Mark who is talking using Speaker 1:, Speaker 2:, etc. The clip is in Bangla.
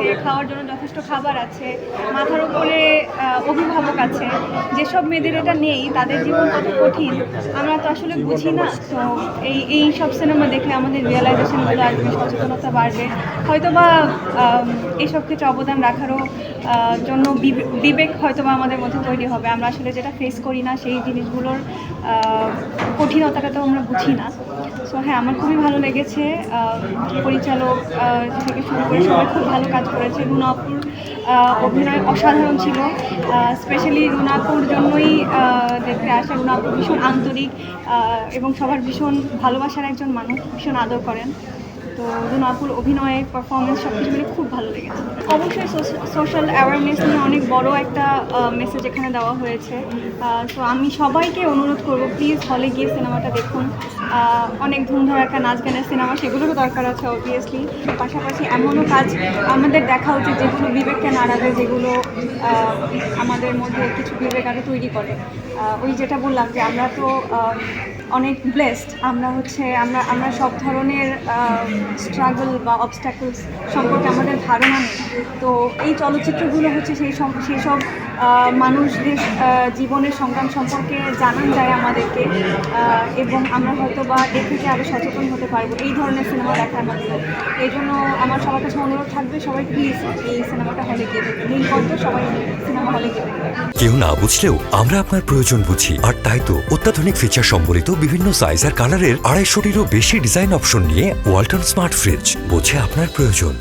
Speaker 1: আছে, খাওয়ার জন্য যথেষ্ট খাবার আছে, মাথার উপরে অভিভাবক আছে, যেসব মেয়েদের এটা নেই, তাদের জীবন কত কঠিন, আমরা তো আসলে বুঝি না। তো এই এই সব সিনেমা দেখলে আমাদের রিয়েলাইজেশনগুলো আসবে সচেতনতা বাড়বে। হয়তো বা এইসব ক্ষেত্রে অবদান রাখারও জন্য বিবে- বিবেক হয়তো বা আমাদের মধ্যে তৈরি হবে। আমরা আসলে যেটা ফেস করি না, সেই জিনিসগুলোর কঠিনতাটা তো আমরা বুঝি না। সো হ্যাঁ আমার খুবই ভালো লেগেছে। পরিচালক থেকে শুরু করে সবাই খুব ভালো কাজ করেছে। রুনাপুর অভিনয় অসাধারণ ছিল। স্পেশালি রুনাপুর জন্যই দেখতে আসা। রুনাপুর ভীষণ আন্তরিক এবং সবার ভীষণ ভালোবাসার একজন মানুষ, ভীষণ আদর করেন। তো রুনাপুর অভিনয় পারফরমেন্স সব কিছু মিলে খুব ভালো লেগেছে। অবশ্যই সোশ্যাল অ্যাওয়ারনেস নিয়ে অনেক বড় একটা মেসেজ এখানে দেওয়া হয়েছে। তো আমি সবাইকে অনুরোধ করব প্লিজ হলে গিয়ে সিনেমাটা দেখুন। অনেক একটা নাচ গানের সিনেমা সেগুলোরও দরকার আছে অবভিয়াসলি পাশাপাশি এমনও কাজ আমাদের দেখা উচিত, যেগুলো বিবেককে নাড়াবে, যেগুলো আমাদের মধ্যে কিছু বিবেক আরও তৈরি করে। ওই যেটা বললাম যে আমরা তো অনেক ব্লেসড আমরা হচ্ছে, আমরা আমরা সব ধরনের স্ট্রাগল বা অবস্ট্যাকলস সম্পর্কে আমাদের ধারণা নেই। তো এই চলচ্চিত্রগুলো হচ্ছে সেই সেই সব মানুষদের জীবনের সংগ্রাম সম্পর্কে জানান যায় আমাদেরকে এবং আমরা হয়তো বা এর থেকে আরও সচেতন হতে পারব। এই ধরনের সিনেমা দেখার মাধ্যমে এই জন্য আমার সবার কাছে অনুরোধ থাকবে, সবাই প্লিজ এই সিনেমাটা হলে গিয়ে দেখবে নীলকণ্ঠ সবাই সিনেমা হলে গিয়ে
Speaker 2: কেউ না বুঝলেও আমরা আপনার প্রয়োজন বুঝি। আর তাই তো অত্যাধুনিক ফিচার সম্বলিত বিভিন্ন সাইজ আর কালারের আড়াইশোটিরও বেশি ডিজাইন অপশন নিয়ে ওয়ালটন স্মার্ট ফ্রিজ বোঝে আপনার প্রয়োজন।